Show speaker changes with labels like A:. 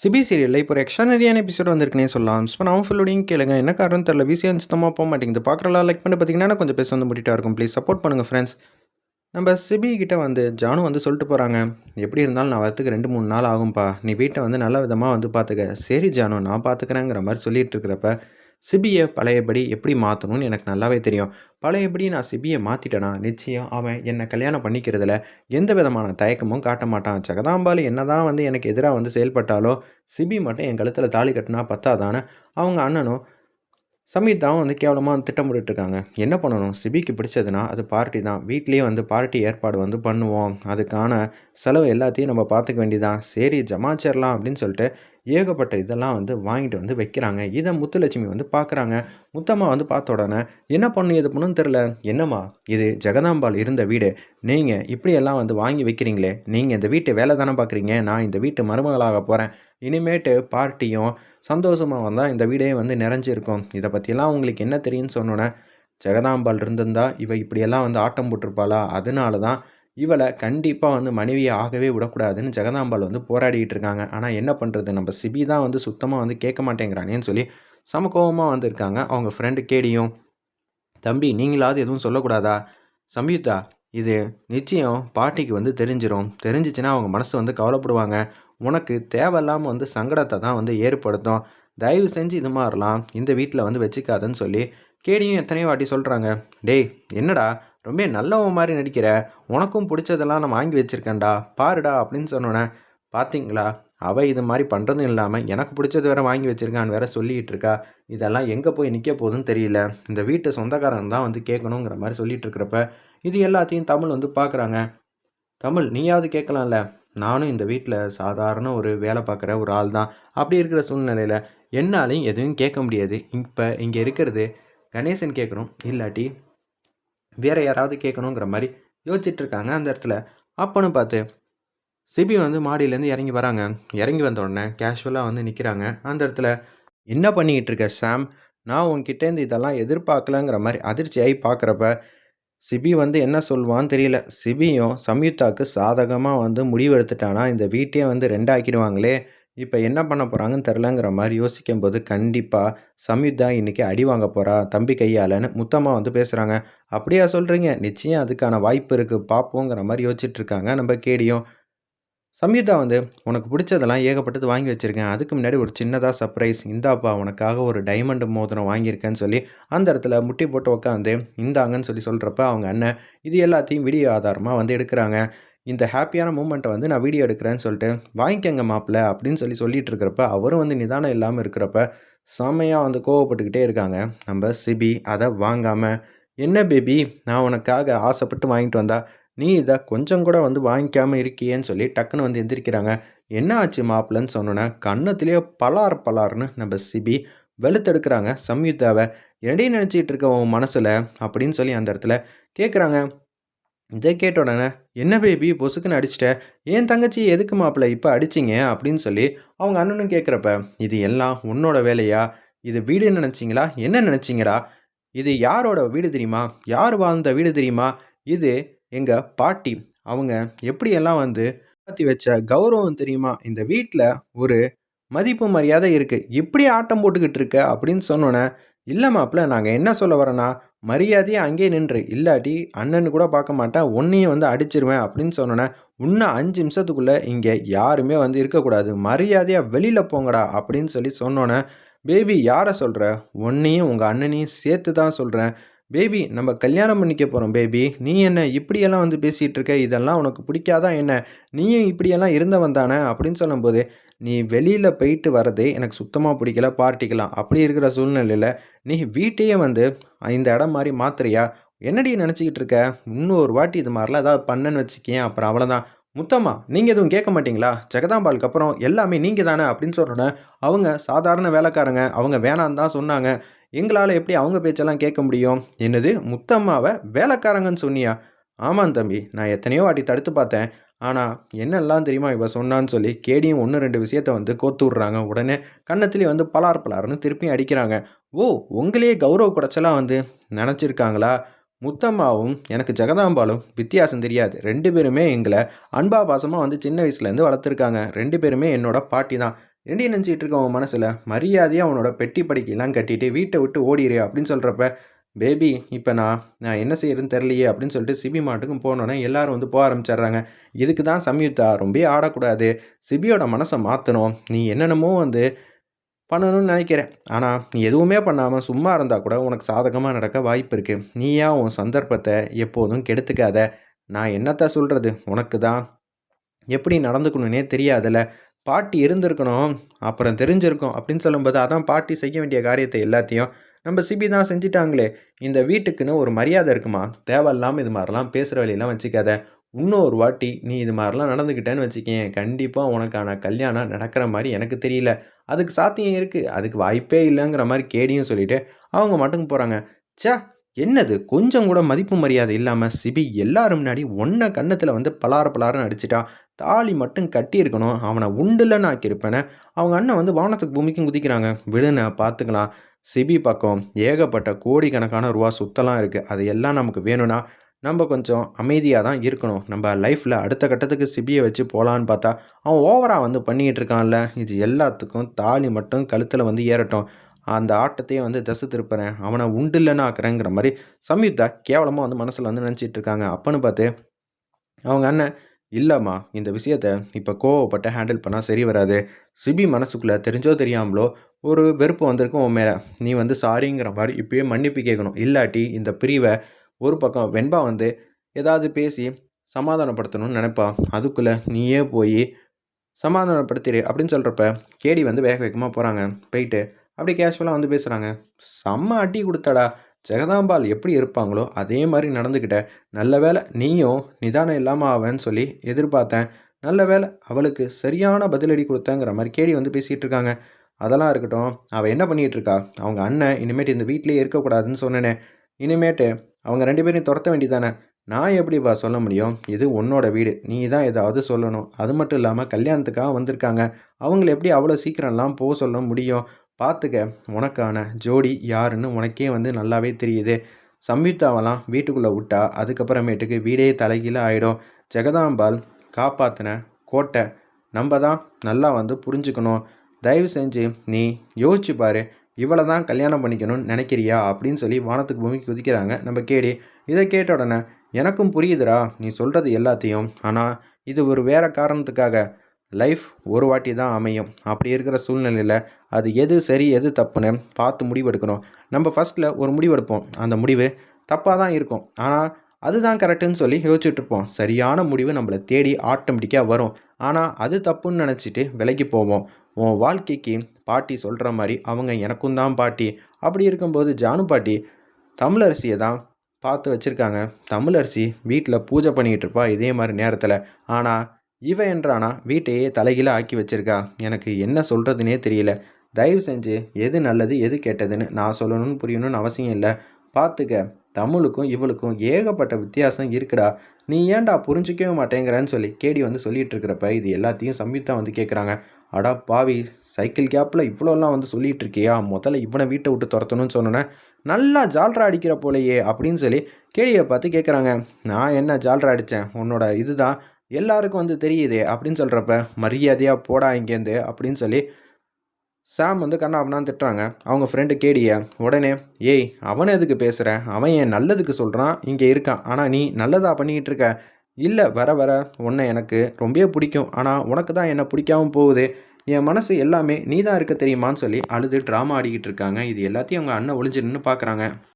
A: CP சீரியலில் இப்போ ஒரு எக்ஸ்ட்ரானரியான எபிசோட் வந்திருக்குனே சொல்லலாம். இப்போ நான் ஃபுல்லோடையும் கேளுங்க. என்ன காரணம் தெரியல. விசியம் சுத்தமாக போக மாட்டேங்குது. பார்க்குறலாம் லைக் பண்ணி பார்த்தீங்கன்னா கொஞ்சம் பேச வந்து முடிட்டா இருக்கும். ப்ளீஸ் சப்போர்ட் பண்ணுங்கள் ஃப்ரெண்ட்ஸ் நம்ம சிபி கிட்டே வந்து ஜானு வந்து சொல்லிட்டு போகிறாங்க எப்படி இருந்தாலும் நான் வரத்துக்கு ரெண்டு மூணு நாள் ஆகும்ப்பா. நீ வீட்டை வந்து நல்ல விதமாக வந்து பார்த்துக்க சரி ஜானு நான் பார்த்துக்கிறேங்கிற மாதிரி சொல்லிகிட்டு இருக்கிறப்ப சிபியை பழையபடி எப்படி மாற்றணும்னு எனக்கு நல்லாவே தெரியும். பழையபடி நான் சிபியை மாற்றிட்டேனா நிச்சயம் அவன் என்னை கல்யாணம் பண்ணிக்கிறதுல எந்த விதமான தயக்கமும் காட்ட மாட்டான். ஜெகதாம்பாலு என்னதான் வந்து எனக்கு எதிராக வந்து செயல்பட்டாலோ சிபி மட்டும் என் கழுத்தில் தாலி கட்டினா பத்தாதானே அவங்க அண்ணனும் சமீதாவும் வந்து கேவலமாக திட்டமிட்டு இருக்காங்க. என்ன பண்ணணும்? சிபிக்கு பிடிச்சதுன்னா அது பார்ட்டி தான். வீட்லேயே வந்து பார்ட்டி ஏற்பாடு வந்து பண்ணுவோம். அதுக்கான செலவு எல்லாத்தையும் நம்ம பார்த்துக்க வேண்டியதான் சரி ஜமாச்சிடலாம் அப்படின்னு சொல்லிட்டு ஏகப்பட்ட இதெல்லாம் வந்து வாங்கிட்டு வந்து வைக்கிறாங்க. இதை முத்துலட்சுமி வந்து பார்க்குறாங்க. முத்தம்மா வந்து பார்த்த உடனே என்ன பண்ணு எது பண்ணுன்னு தெரில என்னம்மா இது ஜெகதாம்பாள் இருந்த வீடு. நீங்கள் இப்படியெல்லாம் வந்து வாங்கி வைக்கிறீங்களே. நீங்கள் இந்த வீட்டை வேலை தானே பார்க்குறீங்க. நான் இந்த வீட்டு மருமகளாக போகிறேன் இனிமேட்டு பார்ட்டியும் சந்தோஷமாக வந்தால் இந்த வீடே வந்து நிறைஞ்சிருக்கும். இதை பற்றியெல்லாம் உங்களுக்கு என்ன தெரியும்னு சொன்னோன்னே ஜெகதாம்பாள் இருந்திருந்தா இவ இப்படியெல்லாம் வந்து ஆட்டம் போட்டிருப்பாளா? அதனால தான் இவளை கண்டிப்பாக வந்து மனைவியை ஆகவே விடக்கூடாதுன்னு ஜெகதாம்பாள் வந்து போராடிட்டு இருக்காங்க. ஆனால் என்ன பண்ணுறது நம்ம சிபி தான் வந்து சுத்தமாக வந்து கேட்க மாட்டேங்கிறானேன்னு சொல்லி சமக்கோபமாக வந்திருக்காங்க. அவங்க ஃப்ரெண்டு கேடியும் தம்பி நீங்களாவது எதுவும் சொல்லக்கூடாதா? சம்யுக்தா இது நிச்சயம் பாட்டிக்கு வந்து தெரிஞ்சிடும் தெரிஞ்சிச்சுன்னா அவங்க மனசு வந்து கவலைப்படுவாங்க. உனக்கு தேவையில்லாமல் வந்து சங்கடத்தை தான் வந்து ஏற்படுத்தும். தயவு செஞ்சு இது மாதிரிலாம் இந்த வீட்டில் வந்து வச்சுக்காதுன்னு சொல்லி கேடியும் எத்தனையோ வாட்டி சொல்கிறாங்க டேய் என்னடா? ரொம்ப நல்லவன் மாதிரி நடிக்கிற உனக்கும் பிடிச்சதெல்லாம் நான் வாங்கி வச்சுருக்கேன்டா பாருடா அப்படின்னு சொன்னோன்னே பார்த்தீங்களா அவள் இது மாதிரி பண்ணுறதும் இல்லாமல் எனக்கு பிடிச்சது வேறு வாங்கி வச்சுருக்கான்னு வேற சொல்லிகிட்டு இருக்கா? இதெல்லாம் எங்கே போய் நிற்க போகுதுன்னு தெரியல. இந்த வீட்டு சொந்தக்காரன் தான் வந்து கேட்கணுங்கிற மாதிரி சொல்லிகிட்டு இருக்கிறப்ப இது எல்லாத்தையும் தமிழ் வந்து பார்க்குறாங்க தமிழ் நீயாவது கேட்கலாம்ல? நானும் இந்த வீட்டில் சாதாரண ஒரு வேலை பார்க்குற ஒரு ஆள் தான். அப்படி இருக்கிற சூழ்நிலையில் என்னாலையும் எதுவும் கேட்க முடியாது. இப்போ இங்கே இருக்கிறது கணேசன் கேட்கணும். இல்லாட்டி வேற யாராவது கேட்கணுங்கிற மாதிரி யோசிச்சுட்டு இருக்காங்க அந்த இடத்துல. அப்போன்னு பார்த்து சிபி வந்து மாடியிலேருந்து இறங்கி வராங்க. இறங்கி வந்த உடனே கேஷுவலாக வந்து நிற்கிறாங்க அந்த இடத்துல என்ன பண்ணிக்கிட்டு இருக்க சாம்? நான் உங்ககிட்டேருந்து இதெல்லாம் எதிர்பார்க்கலங்கிற மாதிரி அதிர்ச்சியாகி பார்க்குறப்ப சிபி வந்து என்ன சொல்லுவான்னு தெரியல. சிபியும் சம்யுக்தாவுக்கு சாதகமாக வந்து முடிவு எடுத்துட்டானா இந்த வீட்டையே வந்து ரெண்டாக்கிடுவாங்களே? இப்போ என்ன பண்ண போகிறாங்கன்னு தெரிலங்கிற மாதிரி யோசிக்கும் போது கண்டிப்பாக சம்யுக்தா இன்றைக்கி அடி வாங்க போகிறா தம்பி கையாலன்னு முத்தமாக வந்து பேசுகிறாங்க அப்படியா சொல்கிறீங்க நிச்சயம் அதுக்கான வாய்ப்பு இருக்குது பார்ப்போங்கிற மாதிரி யோசிச்சுட்ருக்காங்க நம்ம கேடியும். சம்யுக்தா வந்து உனக்கு பிடிச்சதெல்லாம் ஏகப்பட்டது வாங்கி வச்சுருக்கேன். அதுக்கு முன்னாடி ஒரு சின்னதாக சர்ப்ரைஸ் இந்தாப்பா உனக்காக ஒரு டைமண்ட் மோதிரம் வாங்கியிருக்கேன்னு சொல்லி அந்த இடத்துல முட்டி போட்டு உட்காந்து இந்தாங்கன்னு சொல்லி சொல்கிறப்ப அவங்க அண்ணன் இது எல்லாத்தையும் வீடியோ ஆதாரமாக வந்து எடுக்கிறாங்க. இந்த ஹாப்பியான மூமெண்ட்டை வந்து நான் வீடியோ எடுக்கிறேன்னு சொல்லிட்டு வாங்கிக்கங்க மாப்பிள்ள அப்படின்னு சொல்லி சொல்லிட்டு இருக்கிறப்ப அவரும் வந்து நிதானம் இல்லாமல் இருக்கிறப்ப செம்மையாக வந்து கோவப்பட்டுக்கிட்டே இருக்காங்க. நம்ம சிபி அதை வாங்காமல் என்ன பேபி நான் உனக்காக ஆசைப்பட்டு வாங்கிட்டு வந்தா நீ இதை கொஞ்சம் கூட வந்து வாங்கிக்காமல் இருக்கியேன்னு சொல்லி டக்குன்னு வந்து எந்திரிக்கிறாங்க. என்ன ஆச்சு மாப்பிள்ளன்னு சொன்னோன்னே கன்னத்துலேயே பலார் பலார்னு நம்ம சிபி வெளுத்தெடுக்கிறாங்க. சம்யுக்தாவை என்னடி நினச்சிட்டு இருக்க உன் மனசில்? அப்படின்னு சொல்லி அந்த இடத்துல கேட்குறாங்க இதை கேட்ட உடனே என்ன பேபி பொசுக்குன்னு அடிச்சிட்ட? ஏன் தங்கச்சி எதுக்கு மாப்பிள்ள இப்போ அடிச்சிங்க? அப்படின்னு சொல்லி அவங்க அண்ணனும் கேட்குறப்ப இது எல்லாம் உன்னோட வேலையா? இது வீடு நினச்சிங்களா? என்ன நினச்சிங்கடா? இது யாரோட வீடு தெரியுமா? யார் வாழ்ந்த வீடு தெரியுமா? இது எங்கள் பாட்டி. அவங்க எப்படியெல்லாம் வந்து பற்றி வச்ச கௌரவம் தெரியுமா? இந்த வீட்டில் ஒரு மதிப்பு மரியாதை இருக்குது இப்படி ஆட்டம் போட்டுக்கிட்டு இருக்க? அப்படின்னு சொன்னோன்னே இல்லை மாப்பிள்ள நாங்கள் என்ன சொல்ல வரோன்னா மரியாதையை அங்கேயே நின்று இல்லாட்டி அண்ணன்னு கூட பார்க்க மாட்டேன் உன்னையும் வந்து அடிச்சிருவேன் அப்படின்னு சொன்னோன்னே இன்னும் அஞ்சு நிமிஷத்துக்குள்ளே இங்கே யாருமே வந்து இருக்கக்கூடாது மரியாதையாக வெளியில் போங்கடா அப்படின்னு சொல்லி சொன்னோன்னே பேபி யாரை சொல்கிற உன்னையும் உங்கள் அண்ணனையும் சேர்த்து தான் சொல்கிறேன் பேபி நம்ம கல்யாணம் பண்ணிக்க போகிறோம் பேபி. நீ என்ன இப்படியெல்லாம் வந்து பேசிகிட்டு இருக்க? இதெல்லாம் உனக்கு பிடிக்காதான் என்ன? நீயும் இப்படியெல்லாம் இருந்தவன் தானே? அப்படின்னு சொல்லும்போது நீ வெளியில் போயிட்டு வரதே எனக்கு சுத்தமாக பிடிக்கல பார்ட்டிக்கலாம். அப்படி இருக்கிற சூழ்நிலையில் நீ வீட்டையே வந்து இந்த இடம் மாதிரி மாத்திரையா என்னடி நினச்சிக்கிட்டு இருக்க? இன்னொரு வாட்டி இது மாதிரிலாம் ஏதாவது பண்ணன்னு வச்சுக்கேன் அப்புறம் அவ்வளோதான் முத்தம்மா நீங்கள் எதுவும் கேட்க மாட்டீங்களா? ஜெகதாம்பாலுக்கு அப்புறம் எல்லாமே நீங்கள் தானே அப்படின்னு சொல்கிறோன்னே அவங்க சாதாரண வேலைக்காரங்க. அவங்க வேணான்னு தான் சொன்னாங்க. எங்களால் எப்படி அவங்க பேச்செல்லாம் கேட்க முடியும்? என்னது முத்தம்மாவை வேலைக்காரங்கன்னு சொன்னியா? ஆமாம் தம்பி நான் எத்தனையோ வாட்டி தடுத்து பார்த்தேன். ஆனால் என்னெல்லாம் தெரியுமா இவ சொன்னான்னு சொல்லி கேடியும் ஒன்று ரெண்டு விஷயத்த வந்து கோர்த்து விட்றாங்க. உடனே கன்னத்துலேயே வந்து பலார் பலார்னு திருப்பியும் அடிக்கிறாங்க. ஓ உங்களையே கௌரவ குடைச்சலாம் வந்து நினச்சிருக்காங்களா? முத்தம்மாவும் எனக்கு ஜெகதாம்பாலும் வித்தியாசம் தெரியாது. ரெண்டு பேருமே எங்களை அன்பா பாசமாக வந்து சின்ன வயசுலேருந்து வளர்த்துருக்காங்க. ரெண்டு பேருமே என்னோட பாட்டி தான். என்ன நினச்சிட்டு இருக்க உன் மனசில். மரியாதையாக அவனோட பெட்டி படிக்கெல்லாம் கட்டிட்டு வீட்டை விட்டு ஓடிடு அப்படின்னு சொல்கிறப்ப பேபி இப்போ நான் நான் என்ன செய்யறதுன்னு தெரியலையே அப்படின்னு சொல்லிட்டு சிபி மாட்டுக்கும் போனோன்னே எல்லாரும் வந்து போக ஆரம்பிச்சிடுறாங்க. இதுக்கு தான் சம்யுக்தா ரொம்ப ஆடக்கூடாது. சிபியோட மனசை மாற்றணும் நீ என்னென்னமோ வந்து பண்ணணும்னு நினைக்கிறேன். ஆனால் நீ எதுவுமே பண்ணாமல் சும்மா இருந்தால் கூட உனக்கு சாதகமாக நடக்க வாய்ப்பு இருக்குது நீயா உன் சந்தர்ப்பத்தை எப்போதும் கெடுத்துக்காத. நான் என்னத்த சொல்கிறது உனக்கு தான். எப்படி நடந்துக்கணுன்னே தெரியாதுல்ல. பாட்டி இருந்திருக்கணும் அப்புறம் தெரிஞ்சிருக்கும் அப்படின்னு சொல்லும்போது அதான் பாட்டி செய்ய வேண்டிய காரியத்தை எல்லாத்தையும் நம்ம சிபி தான் செஞ்சிட்டாங்களே. இந்த வீட்டுக்குன்னு ஒரு மரியாதை இருக்குமா? தேவையில்லாமல் இது மாதிரிலாம் பேசுகிற வழியெல்லாம் வச்சுக்காத. இன்னொரு வாட்டி நீ இது மாதிரிலாம் நடந்துக்கிட்டேன்னு வச்சுக்கேன் கண்டிப்பாக உனக்கான கல்யாணம் நடக்கிற மாதிரி எனக்கு தெரியல. அதுக்கு சாத்தியம் இருக்குது அதுக்கு வாய்ப்பே இல்லைங்கிற மாதிரி கேடியும் சொல்லிவிட்டு அவங்க மட்டும் போகிறாங்க சே என்னது? கொஞ்சம் கூட மதிப்பு மரியாதை இல்லாமல் சிபி எல்லாரும் முன்னாடி ஒன்றை கன்னத்தில் வந்து பலார பலாரன்னு அடிச்சிட்டான் தாலி மட்டும் கட்டியிருக்கணும் அவனை உண்டுலன்னு ஆக்கியிருப்பேனே. அவங்க அண்ணன் வந்து வானத்துக்கு பூமிக்கும் குதிக்கிறாங்க. விழுன பார்த்துக்கலாம் சிபி பக்கம் ஏகப்பட்ட கோடிக்கணக்கான ரூபா சுத்தலாம் இருக்குது அது எல்லாம் நமக்கு வேணும்னா நம்ம கொஞ்சம் அமைதியாக தான் இருக்கணும். நம்ம லைஃப்பில் அடுத்த கட்டத்துக்கு சிபியை வச்சு போகலான்னு பார்த்தா அவன் ஓவராக வந்து பண்ணிகிட்டு இருக்கான்ல. இது எல்லாத்துக்கும் தாலி மட்டும் கழுத்தில் வந்து ஏறட்டும். அந்த ஆட்டத்தையே வந்து தசை திருப்புறேன். அவனை உண்டு இல்லைன்னு ஆக்குறேங்கிற மாதிரி சம்யுக்தா கேவலமாக வந்து மனசில் வந்து நினச்சிட்டு இருக்காங்க அப்பன்னு பார்த்து அவங்க அண்ணன் இல்லைம்மா இந்த விஷயத்த இப்போ கோவப்பட்ட ஹேண்டில் பண்ணால் சரி வராது. சிபி மனசுக்குள்ளே தெரிஞ்சோ தெரியாமலோ ஒரு வெறுப்பு வந்திருக்கும் உன் மேலே. நீ வந்து சாரிங்கிற மாதிரி இப்பயே மன்னிப்பு கேட்கணும் இல்லாட்டி இந்த பிரிவை ஒரு பக்கம் வெண்பா வந்து ஏதாவது பேசி சமாதானப்படுத்தணும்னு நினைப்பா. அதுக்குள்ளே நீயே போய் சமாதானப்படுத்திடு அப்படின்னு சொல்கிறப்ப கேடி வந்து வேக வேகமாக போகிறாங்க போயிட்டு அப்படி கேஷுவலாக வந்து பேசுகிறாங்க செம்ம அடி கொடுத்தாடா. ஜெகதாம்பால் எப்படி இருப்பாங்களோ அதே மாதிரி நடந்துக்கிட்ட நல்ல வேலை நீயும் நிதானம் இல்லாமல் ஆவேன்னு சொல்லி எதிர்பார்த்தேன். நல்ல வேலை அவளுக்கு சரியான பதிலடி கொடுத்தேங்கிற மாதிரி கேடி வந்து பேசிகிட்டு இருக்காங்க. அதெல்லாம் இருக்கட்டும். அவள் என்ன பண்ணிகிட்டு இருக்கா? அவங்க அண்ணன் இனிமேட்டு இந்த வீட்டிலே இருக்கக்கூடாதுன்னு சொன்னேனே. இனிமேட்டு அவங்க ரெண்டு பேரையும் துரத்த வேண்டியதானே நான் எப்படிப்பா சொல்ல முடியும்? இது உன்னோட வீடு. நீ தான் ஏதாவது சொல்லணும். அது மட்டும் இல்லாமல் கல்யாணத்துக்காக வந்திருக்காங்க. அவங்கள எப்படி அவ்வளோ சீக்கிரம்லாம் போக சொல்ல முடியும்? பார்த்துக்க உனக்கான ஜோடி யாருன்னு உனக்கே வந்து நல்லாவே தெரியுது. சம்யுக்தாவெல்லாம் வீட்டுக்குள்ளே விட்டா அதுக்கப்புறமேட்டுக்கு வீடே தலைகீழ ஆகிடும் ஜெகதாம்பால் காப்பாற்றின கோட்டை நம்ம தான் நல்லா வந்து புரிஞ்சுக்கணும். தயவு செஞ்சு நீ யோசிச்சு பாரு இவளை தான் கல்யாணம் பண்ணிக்கணும்னு நினைக்கிறியா அப்படின்னு சொல்லி வானத்துக்கு பூமிக்கு குதிக்கிறாங்க. நம்ம கேடி இதை கேட்ட உடனே எனக்கும் புரியுதுடா நீ சொல்கிறது எல்லாத்தையும். ஆனால் இது ஒரு வேறு காரணத்துக்காக. லைஃப் ஒரு வாட்டி தான் அமையும். அப்படி இருக்கிற சூழ்நிலையில் அது எது சரி எது தப்புன்னு பார்த்து முடிவெடுக்கணும். நம்ம ஃபஸ்ட்டில் ஒரு முடிவெடுப்போம் அந்த முடிவு தப்பாக தான் இருக்கும். ஆனால் அதுதான் கரெக்டுன்னு சொல்லி யோசிச்சுட்ருப்போம் சரியான முடிவு நம்மளை தேடி ஆட்டோமேட்டிக்காக வரும். ஆனால் அது தப்புன்னு நினச்சிட்டு விலைக்கு போவோம். உன் வாழ்க்கைக்கு பாட்டி சொல்கிற மாதிரி அவங்க எனக்கும் தான் பாட்டி. அப்படி இருக்கும்போது ஜானு பாட்டி தமிழரசியை தான் பார்த்து வச்சுருக்காங்க. தமிழரசி வீட்டில் பூஜை பண்ணிக்கிட்டு இருப்பா இதே மாதிரி நேரத்தில். ஆனால் இவ என்றானா? வீட்டையே தலைகீழ ஆக்கி வச்சிருக்கா? எனக்கு என்ன சொல்கிறதுனே தெரியல. தயவு செஞ்சு எது நல்லது எது கெட்டதுன்னு நான் சொல்லணும்னு புரியணும்னு அவசியம் இல்லை. பார்த்துக்க தமிழுக்கும் இவளுக்கும் ஏகப்பட்ட வித்தியாசம் இருக்குடா. நீ ஏன்டா புரிஞ்சிக்கவே மாட்டேங்கிறன்னு சொல்லி கேடி வந்து சொல்லிட்டு இருக்கிறப்ப இது எல்லாத்தையும் சம்யுக்தா வந்து கேட்குறாங்க அடா பாவி சைக்கிள் கேப்பில் இவ்வளோலாம் வந்து சொல்லிட்டு இருக்கியா? முதல்ல இவனை வீட்டை விட்டு துரத்தணும்னு சொன்னேன் நல்லா ஜால்ரா அடிக்கிற போலையே அப்படின்னு சொல்லி கேடியை பார்த்து கேட்குறாங்க நான் என்ன ஜால்ரா அடித்தேன் உன்னோட இதுதான். எல்லாருக்கும் வந்து தெரியுதே அப்படின்னு சொல்கிறப்ப மரியாதையாக போடா இங்கேருந்து அப்படின்னு சொல்லி சாம் வந்து கண்ணா அப்படின்னா திட்டுறாங்க. அவங்க ஃப்ரெண்டு கேடிய உடனே ஏய் அவனை எதுக்கு பேசுகிற அவன் என் நல்லதுக்கு சொல்கிறான் இங்கே இருக்கான். ஆனால் நீ நல்லதாக பண்ணிக்கிட்டு இருக்க. இல்லை வர வர உன்னை எனக்கு ரொம்பவே பிடிக்கும். ஆனால் உனக்கு தான் என்னை பிடிக்காமல் போகுது. என் மனசு எல்லாமே நீ தான் இருக்க தெரியுமான்னு சொல்லி அழுது ட்ராமா ஆடிக்கிட்டு இருக்காங்க. இது எல்லாத்தையும் அவங்க அண்ணன் ஒளிஞ்சு நின்று பார்க்குறாங்க